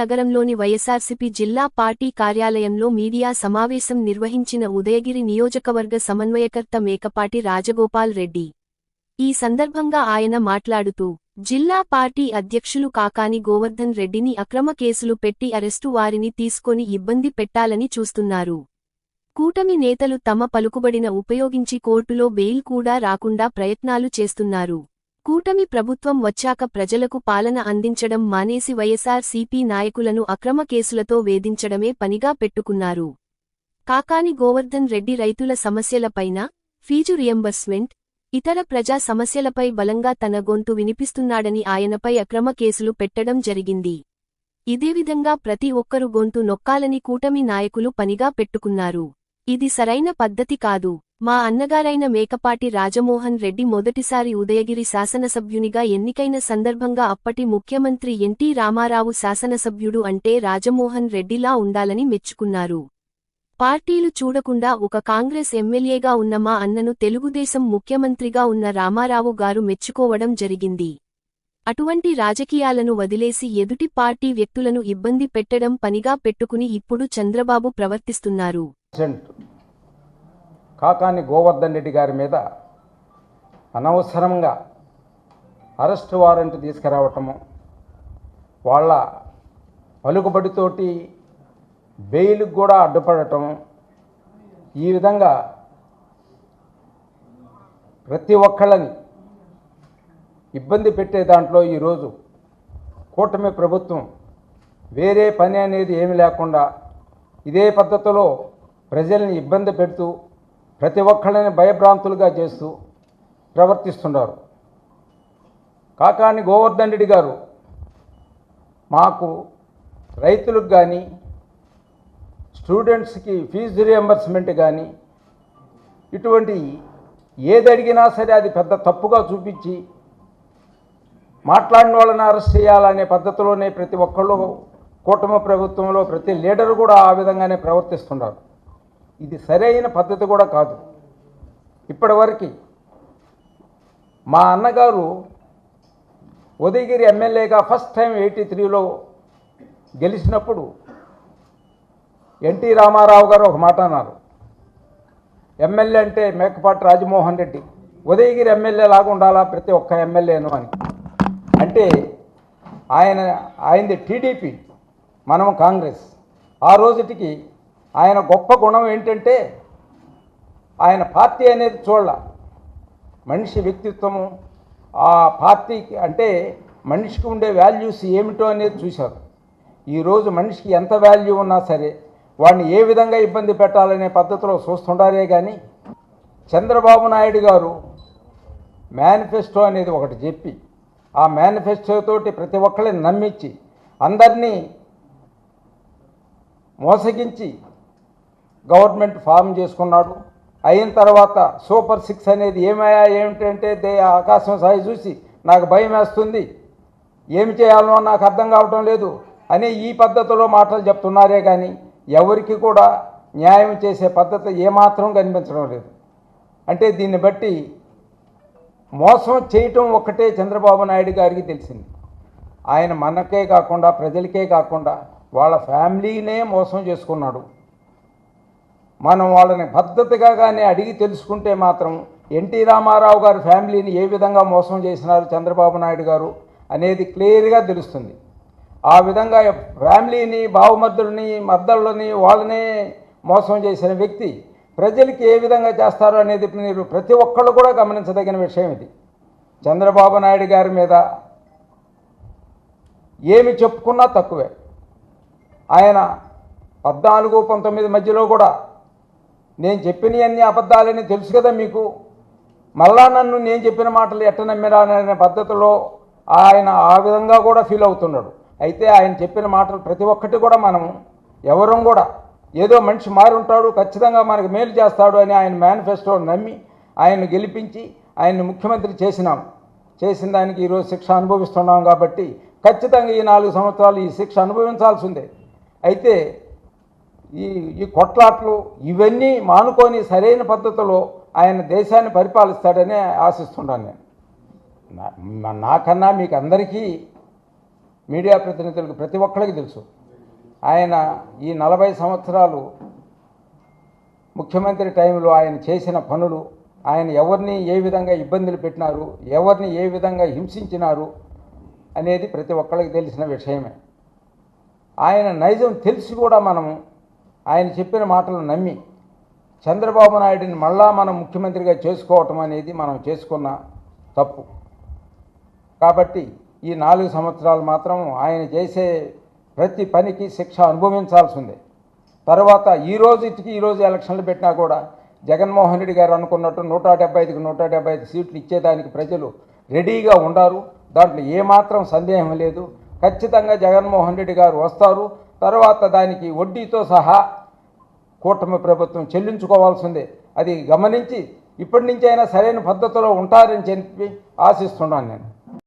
నగరంలోని వైఎస్సార్సీపీ జిల్లా పార్టీ కార్యాలయంలో మీడియా సమావేశం నిర్వహించిన ఉదయగిరి నియోజకవర్గ సమన్వయకర్త మేకపాటి రాజగోపాల్ రెడ్డి. ఈ సందర్భంగా ఆయన మాట్లాడుతూ జిల్లా పార్టీ అధ్యక్షులు కాకాని గోవర్ధన్ రెడ్డిని అక్రమ కేసులు పెట్టి అరెస్టు వారిని తీసుకొని ఇబ్బంది పెట్టాలని చూస్తున్నారు. కూటమి నేతలు తమ పలుకుబడిన ఉపయోగించి కోర్టులో బెయిల్ కూడా రాకుండా ప్రయత్నాలు చేస్తున్నారు. కూటమి ప్రభుత్వం వచ్చాక ప్రజలకు పాలన అందించడం మానేసి వైఎస్ఆర్ సిపి నాయకులను అక్రమ కేసులతో వేధించడమే పనిగా పెట్టుకున్నారు. కాకాని గోవర్ధన్ రెడ్డి రైతుల సమస్యలపైన ఫీజు రియంబర్స్మెంట్ ఇతర ప్రజా సమస్యలపై బలంగా తన గొంతు వినిపిస్తున్నాడని ఆయనపై అక్రమ కేసులు పెట్టడం జరిగింది. ఇదేవిధంగా ప్రతి ఒక్కరు గొంతు నొక్కాలని కూటమి నాయకులు పనిగా పెట్టుకున్నారు. ఇది సరైన పద్ధతి కాదు. మా అన్నగారైన మేకపాటి రాజమోహన్ రెడ్డి మొదటిసారి ఉదయగిరి శాసనసభ్యునిగా ఎన్నికైన సందర్భంగా అప్పటి ముఖ్యమంత్రి ఎన్టీ రామారావు శాసనసభ్యుడు అంటే రాజమోహన్ రెడ్డిలా ఉండాలని మెచ్చుకున్నారు. పార్టీలు చూడకుండా ఒక కాంగ్రెస్ ఎమ్మెల్యేగా ఉన్న మా అన్నను తెలుగుదేశం ముఖ్యమంత్రిగా ఉన్న రామారావు గారు మెచ్చుకోవడం జరిగింది. అటువంటి రాజకీయాలను వదిలేసి ఎదుటి పార్టీ వ్యక్తులను ఇబ్బంది పెట్టడం పనిగా పెట్టుకుని ఇప్పుడు చంద్రబాబు ప్రవర్తిస్తున్నారు. కాకాని గోవర్ధన్ రెడ్డి గారి మీద అనవసరంగా అరెస్ట్ వారెంట్ తీసుకురావటము వాళ్ళ పలుకుబడితోటి బెయిల్కి కూడా అడ్డుపడటం ఈ విధంగా ప్రతి ఒక్కళ్ళని ఇబ్బంది పెట్టే దాంట్లో ఈరోజు కూటమి ప్రభుత్వం వేరే పని అనేది ఏమి లేకుండా ఇదే పద్ధతిలో ప్రజల్ని ఇబ్బంది పెడుతూ ప్రతి ఒక్కళ్ళని భయభ్రాంతులుగా చేస్తూ ప్రవర్తిస్తున్నారు. కాకాని గోవర్ధన్ రెడ్డి గారు మాకు రైతులకు కానీ స్టూడెంట్స్కి ఫీజు రియంబర్స్మెంట్ కానీ ఇటువంటి ఏది అడిగినా సరే అది పెద్ద తప్పుగా చూపించి మాట్లాడిన వాళ్ళని అరెస్ట్ చేయాలనే పద్ధతిలోనే ప్రతి ఒక్కళ్ళు కూటమి ప్రభుత్వంలో ప్రతి లీడర్ కూడా ఆ విధంగానే ప్రవర్తిస్తున్నారు. ఇది సరైన పద్ధతి కూడా కాదు. ఇప్పటివరకు మా అన్నగారు ఉదయగిరి ఎమ్మెల్యేగా ఫస్ట్ టైం ఎయిటీ త్రీలో గెలిచినప్పుడు ఎన్టీ రామారావు గారు ఒక మాట అన్నారు. ఎమ్మెల్యే అంటే మేకపాటి రాజమోహన్ రెడ్డి. ఉదయగిరి ఎమ్మెల్యే లాగా ఉండాలా ప్రతి ఒక్క ఎమ్మెల్యేను అని. అంటే ఆయన ఆయనది టీడీపీ మనం కాంగ్రెస్. ఆ రోజుటికి ఆయన గొప్ప గుణం ఏంటంటే ఆయన పార్టీ అనేది చూడాల. మనిషి వ్యక్తిత్వము ఆ పార్టీకి అంటే మనిషికి ఉండే వాల్యూస్ ఏమిటో అనేది చూశారు. ఈరోజు మనిషికి ఎంత వాల్యూ ఉన్నా సరే వాడిని ఏ విధంగా ఇబ్బంది పెట్టాలనే పద్ధతిలో చూస్తుండారే కానీ చంద్రబాబు నాయుడు గారు మేనిఫెస్టో అనేది ఒకటి చెప్పి ఆ మేనిఫెస్టోతోటి ప్రతి ఒక్కరిని నమ్మించి అందరినీ మోసగించి గవర్నమెంట్ ఫామ్ చేసుకున్నాడు. అయిన తర్వాత సూపర్ సిక్స్ అనేది ఏమయ్యా ఏమిటంటే దే ఆకాశం సాయి చూసి నాకు భయం వేస్తుంది. ఏమి చేయాలనో నాకు అర్థం కావటం లేదు అనే ఈ పద్ధతిలో మాటలు చెప్తున్నారే కానీ ఎవరికి కూడా న్యాయం చేసే పద్ధతి ఏమాత్రం కనిపించడం లేదు. అంటే దీన్ని బట్టి మోసం చేయటం ఒక్కటే చంద్రబాబు నాయుడు గారికి తెలిసింది. ఆయన మనకే కాకుండా ప్రజలకే కాకుండా వాళ్ళ ఫ్యామిలీనే మోసం చేసుకున్నాడు. మనం వాళ్ళని పద్ధతిగా కానీ అడిగి తెలుసుకుంటే మాత్రం ఎన్టీ రామారావు గారి ఫ్యామిలీని ఏ విధంగా మోసం చేసినారు చంద్రబాబు నాయుడు గారు అనేది క్లియర్గా తెలుస్తుంది. ఆ విధంగా ఫ్యామిలీని బావమర్దులని మద్దళ్ళని వాళ్ళనే మోసం చేసిన వ్యక్తి ప్రజలకి ఏ విధంగా చేస్తారు అనేది మీరు ప్రతి ఒక్కళ్ళు కూడా గమనించదగిన విషయం ఇది. చంద్రబాబు నాయుడు గారి మీద ఏమి చెప్పుకున్నా తక్కువే. ఆయన పద్నాలుగు పంతొమ్మిది మధ్యలో కూడా నేను చెప్పినవన్నీ అబద్ధాలని తెలుసు కదా మీకు. మళ్ళా నన్ను నేను చెప్పిన మాటలు ఎట్ట నమ్మిరానే పద్ధతిలో ఆయన ఆ విధంగా కూడా ఫీల్ అవుతున్నాడు. అయితే ఆయన చెప్పిన మాటలు ప్రతి ఒక్కటి కూడా మనం ఎవరం కూడా ఏదో మనిషి మారి ఉంటాడు ఖచ్చితంగా మనకు మేలు చేస్తాడు అని ఆయన మేనిఫెస్టో నమ్మి ఆయన్ను గెలిపించి ఆయన్ని ముఖ్యమంత్రి చేసినాం. చేసిన దానికి ఈరోజు శిక్ష అనుభవిస్తున్నాం కాబట్టి ఖచ్చితంగా ఈ నాలుగు సంవత్సరాలు ఈ శిక్ష అనుభవించాల్సిందే. అయితే ఈ ఈ కొట్లాట్లు ఇవన్నీ మానుకొని సరైన పద్ధతిలో ఆయన దేశాన్ని పరిపాలిస్తాడని ఆశిస్తున్నాను నేను. నా- నాకన్నా మీకు అందరికీ మీడియా ప్రతినిధులకు ప్రతి ఒక్కరికి తెలుసు. ఆయన ఈ నలభై సంవత్సరాలు ముఖ్యమంత్రి టైంలో ఆయన చేసిన పనులు ఆయన ఎవరిని ఏ విధంగా ఇబ్బందులు పెట్టినారు ఎవరిని ఏ విధంగా హింసించినారు అనేది ప్రతి ఒక్కరికి తెలిసిన విషయమే. ఆయన నైజం తెలిసి కూడా మనము ఆయన చెప్పిన మాటలు నమ్మి చంద్రబాబు నాయుడిని మళ్ళా మనం ముఖ్యమంత్రిగా చేసుకోవటం అనేది మనం చేసుకున్న తప్పు. కాబట్టి ఈ నాలుగు సంవత్సరాలు మాత్రం ఆయన చేసే ప్రతి పనికి శిక్ష అనుభవించాల్సిందే. తర్వాత ఈ రోజు ఈరోజు ఎలక్షన్లు పెట్టినా కూడా జగన్మోహన్ రెడ్డి గారు అనుకున్నట్టు నూట డెబ్బై ఐదుకి నూట డెబ్బై ఐదు సీట్లు ఇచ్చేదానికి ప్రజలు రెడీగా ఉండారు. దాంట్లో ఏమాత్రం సందేహం లేదు. ఖచ్చితంగా జగన్మోహన్ రెడ్డి గారు వస్తారు. తర్వాత దానికి వడ్డీతో సహా కూటమి ప్రభుత్వం చెల్లించుకోవాల్సిందే. అది గమనించి ఇప్పటి నుంచి అయినా సరైన పద్ధతిలో ఉంటారని చెప్పి ఆశిస్తున్నాను నేను.